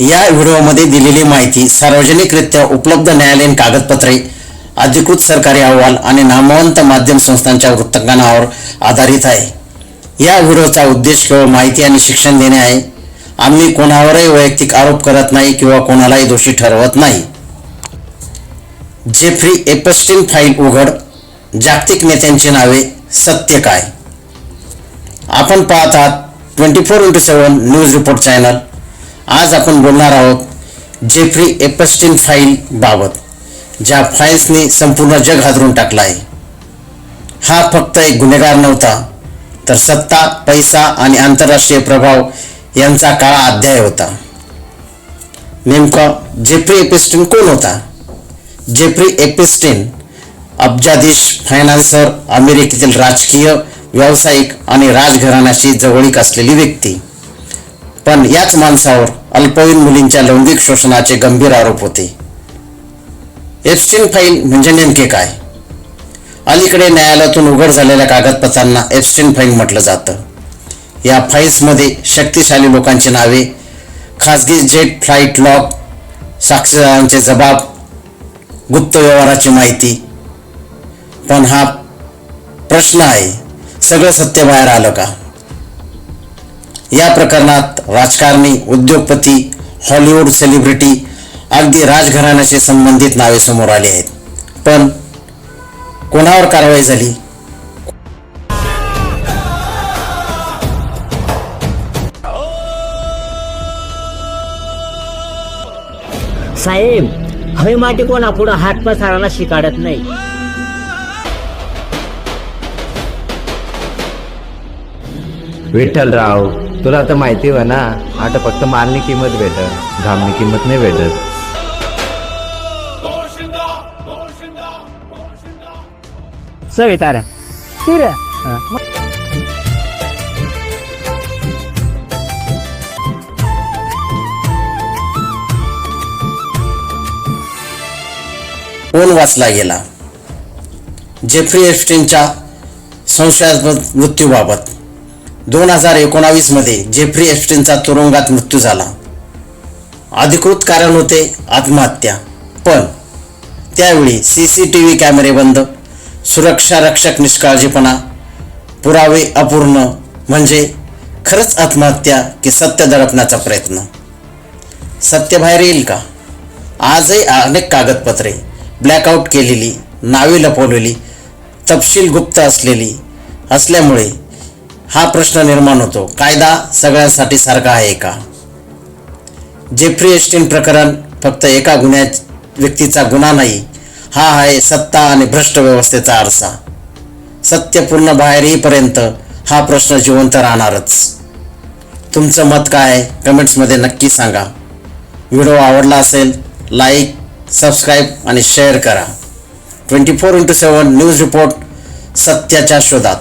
या व्हिडिओमध्ये दिलेली माहिती सार्वजनिकरित्या उपलब्ध न्यायालयीन कागदपत्रे अधिकृत सरकारी अहवाल आणि नामवंत माध्यम संस्थांच्या वृत्तांकनावर आधारित आहे. या व्हिडिओचा उद्देश केवळ माहिती आणि शिक्षण देणे आहे. आम्ही कोणावरही वैयक्तिक आरोप करत नाही किंवा कोणालाही दोषी ठरवत नाही. जेफ्री एपस्टीन फाईल उघड. जागतिक नेत्यांची नावे सत्य काय? आपण पाहत आहात twenty four into seven news report channel. आज आपण बोलणार आहोत जेफ्री एपस्टीन फाईल बाबत ज्या फाईल्सनी संपूर्ण जग हादरून टाकलं आहे. हा फक्त एक गुन्हेगार नव्हता तर सत्ता पैसा आणि आंतरराष्ट्रीय प्रभाव यांचा काळा अध्याय होता. नेमकं जेफ्री एपिस्टीन कोण होता? जेफ्री एपिस्टीन अब्जाधीश फायनान्सर अमेरिकेतील राजकीय व्यावसायिक आणि राजघराण्याशी जवळीक असलेली व्यक्ती. पण याच माणसावर अल्पवयीन मुलींच्या लैंगिक शोषणाचे गंभीर आरोप होते. एप्स्टीन फाईल म्हणजे नेमके काय? अलीकडे न्यायालयातून उघड झालेल्या कागदपत्रांना एप्स्टीन फाईल म्हटलं जातं. या फाईल्समध्ये शक्तिशाली लोकांची नावे खाजगी जेट फ्लाईट लॉक साक्षीदारांचे जबाब गुप्त व्यवहाराची माहिती. पण हा प्रश्न आहे सगळं सत्य बाहेर आलं का? या प्रकरणात राजकारणी उद्योगपती हॉलिवूड सेलिब्रिटी अगदी राजघराण्याशी संबंधित नावे समोर आली आहेत. पण कोणावर कारवाई झाली? साहेब हय माटी कोणा पुढं हात पसारायला शिकाडत नाही. विठ्ठलराव तुला तर माहिती हो ना आता फक्त मालनी किंमत भेटत घामनी किंमत नाही भेटत. सगळे तारा. तिरा कोण वाचला गेला? जेफ्री एस्टिनच्या संशयास्पद मृत्यूबाबत. दोन हजार एकोणावीसमध्ये जेफ्री एस्टिनचा तुरुंगात मृत्यू झाला. अधिकृत कारण होते आत्महत्या. पण त्यावेळी सी सी टी व्ही कॅमेरे बंद सुरक्षा रक्षक निष्काळजीपणा पुरावे अपूर्ण म्हणजे खरंच आत्महत्या की सत्य दडपण्याचा प्रयत्न. सत्य बाहेर येईल का? आजही अनेक कागदपत्रे ब्लॅकआउट केलेली नावे लपवलेली तपशील गुप्त असलेली असल्यामुळे हा प्रश्न निर्माण होतो. कायदा सगळ्यांसाठी सारखा आहे का? जेफ्री एस्टीन प्रकरण फक्त एका गुन्ह्या व्यक्तीचा गुन्हा नाही हा आहे सत्ता आणि भ्रष्ट व्यवस्थेचा आरसा. सत्य पूर्ण बाहेर येईपर्यंत हा प्रश्न जिवंत राहणारच. तुमचं मत काय आहे? कमेंट्समध्ये नक्की सांगा. व्हिडिओ आवडला असेल लाईक सबस्क्राईब आणि शेअर करा. Twenty four into seven news report सत्याच्या शोधात.